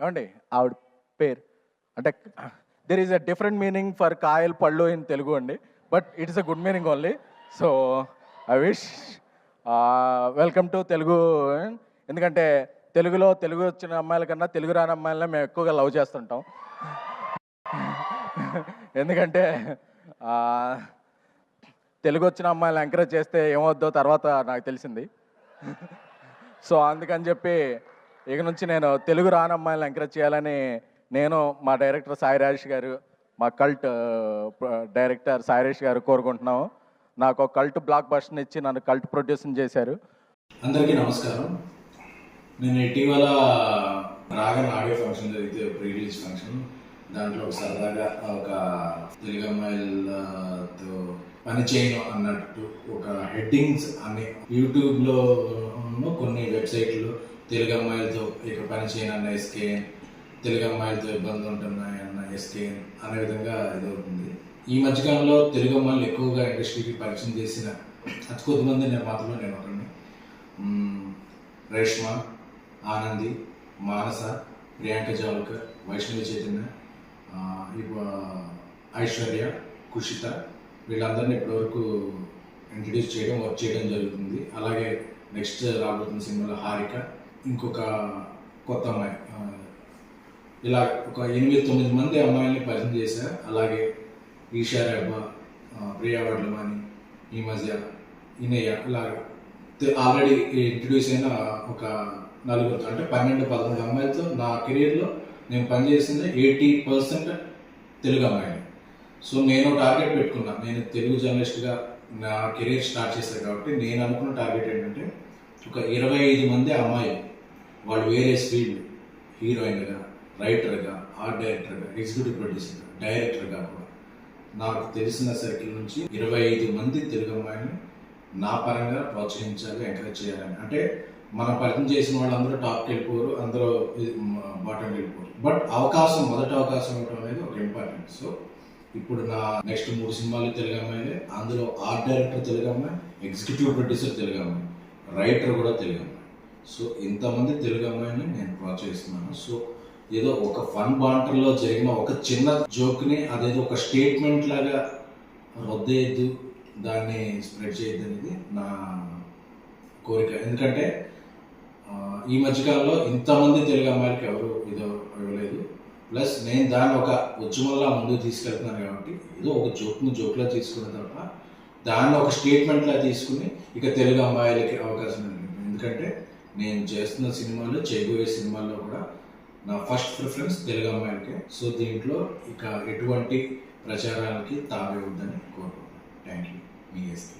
ఏమండి? ఆవిడ పేరు. అంటే there is a different meaning for Kayal పళ్ళు ఇన్ తెలుగు అండి. But it is a good meaning only so I wish welcome to Telugu eh? ఎందుకంటే తెలుగులో తెలుగు వచ్చిన అమ్మాయిల కన్నా తెలుగు రాని అమ్మాయిలనే మేము ఎక్కువగా లవ్ చేస్తుంటాం. ఎందుకంటే తెలుగు వచ్చిన అమ్మాయిలు ఎంకరేజ్ చేస్తే ఏమవుద్దో తర్వాత నాకు తెలిసింది. సో అందుకని చెప్పి ఇక నుంచి నేను తెలుగు రాని అమ్మాయిలను ఎంకరేజ్ చేయాలని నేను మా డైరెక్టర్ సాయి రాజేష్ గారు మా కల్ట్ డైరెక్టర్ సాయి రాజేష్ గారు కోరుకుంటున్నాము. నాకు ఒక కల్ట్ బ్లాక్ బస్ట్ని ఇచ్చి నన్ను కల్ట్ ప్రొడ్యూసింగ్ చేశారు. అందరికీ నమస్కారం. నేను ఇటీవల రాగన్ ఆడియో ఫంక్షన్ జరిగితే ప్రీ రిలీజ్ ఫంక్షన్ దాంట్లో సరదాగా ఒక తెలుగు అమ్మాయిలతో పని చేయను అన్నట్టు ఒక హెడ్డింగ్స్ అనే యూట్యూబ్లో కొన్ని వెబ్సైట్లు తెలుగు అమ్మాయిలతో ఇక పని చేయను అన్న ఎస్కేఎన్ తెలుగు అమ్మాయిలతో ఇబ్బందులు ఉంటున్నాయి అన్న ఎస్కేఎన్ అనే విధంగా ఇదవుతుంది ఈ మధ్యకాలంలో తెలుగు అమ్మాయిలు ఎక్కువగా ఇండస్ట్రీకి పరిచయం చేసిన అతి కొద్దిమంది నిర్మాతలు నేను ఒకరిని రేష్మ ఆనంది మానస ప్రియాంక జావల్కర్ వైష్ణవి చైతన్య ఐశ్వర్య కుషిత వీళ్ళందరినీ ఇప్పటివరకు ఇంట్రడ్యూస్ చేయడం వర్క్ చేయడం జరుగుతుంది. అలాగే నెక్స్ట్ రాబోతున్న సినిమాలో హారిక ఇంకొక కొత్త అమ్మాయి. ఇలా ఒక ఎనిమిది తొమ్మిది మంది అమ్మాయిల్ని పరిచయం చేశారు. అలాగే ఈషా రెబ్బ ప్రియా వడ్లమాని ఈ మధ్య ఇనయ్య ఇలా ఆల్రెడీ ఇంట్రడ్యూస్ అయిన ఒక నలుగురు అంటే పన్నెండు పదమూడు అమ్మాయిలతో నా కెరీర్లో నేను పనిచేసిన ఎయిటీ పర్సెంట్ తెలుగు అమ్మాయిలు. సో నేను టార్గెట్ పెట్టుకున్నా. నేను తెలుగు జర్నలిస్ట్గా నా కెరీర్ స్టార్ట్ చేశాను కాబట్టి నేను అనుకున్న టార్గెట్ ఏంటంటే ఒక ఇరవై ఐదు మంది అమ్మాయిలు వాళ్ళు వేరే ఫీల్డ్ హీరోయిన్గా రైటర్గా ఆర్ట్ డైరెక్టర్గా ఎగ్జిక్యూటివ్ ప్రొడ్యూసర్గా డైరెక్టర్గా కూడా నాకు తెలిసిన సర్కిల్ నుంచి ఇరవై ఐదు మంది తెలుగు అమ్మాయిని నా పరంగా ప్రోత్సహించాలి ఎంకరేజ్ చేయాలని. అంటే మనం పరిచయం చేసిన వాళ్ళందరూ టాప్కి వెళ్ళిపోరు అందరూ బాటం వెళ్ళిపోరు. బట్ అవకాశం మొదటి అవకాశం ఇవ్వడం అనేది ఒక ఇంపార్టెంట్. సో ఇప్పుడు నా నెక్స్ట్ మూడు సినిమాలు తెలుగు అమ్మాయిలే. అందులో ఆర్ట్ డైరెక్టర్ తెలుగు అమ్మాయి ఎగ్జిక్యూటివ్ ప్రొడ్యూసర్ తెలుగు అమ్మాయి రైటర్ కూడా తెలుగు అమ్మాయి. సో ఇంతమంది తెలుగు అమ్మాయిని నేను ప్రోత్సహిస్తున్నాను. సో ఏదో ఒక ఫన్ బాంటర్లో జరిగిన ఒక చిన్న జోక్ని అదేదో ఒక స్టేట్మెంట్ లాగా రొద్దేయద్దు దాన్ని స్ప్రెడ్ చేయొద్దు అనేది నా కోరిక. ఎందుకంటే ఈ మధ్యకాలంలో ఇంతమంది తెలుగు అమ్మాయిలకి ఎవరు ఇదో ఇవ్వలేదు. ప్లస్ నేను దాన్ని ఒక ఉద్యమంలా ముందుకు తీసుకెళ్తున్నాను కాబట్టి ఏదో ఒక జోక్ను జోక్లా తీసుకున్న తప్ప దాన్ని ఒక స్టేట్మెంట్లా తీసుకుని ఇక తెలుగు అమ్మాయిలకి అవకాశం ఉంది. ఎందుకంటే నేను చేస్తున్న సినిమాలు చేయబోయే సినిమాల్లో కూడా నా ఫస్ట్ ప్రిఫరెన్స్ తెలుగు అమ్మాయిలకే. సో దీంట్లో ఇక ఎటువంటి ప్రచారానికి తావే ఉందని కోరుకుంటున్నాను. Thank you me SK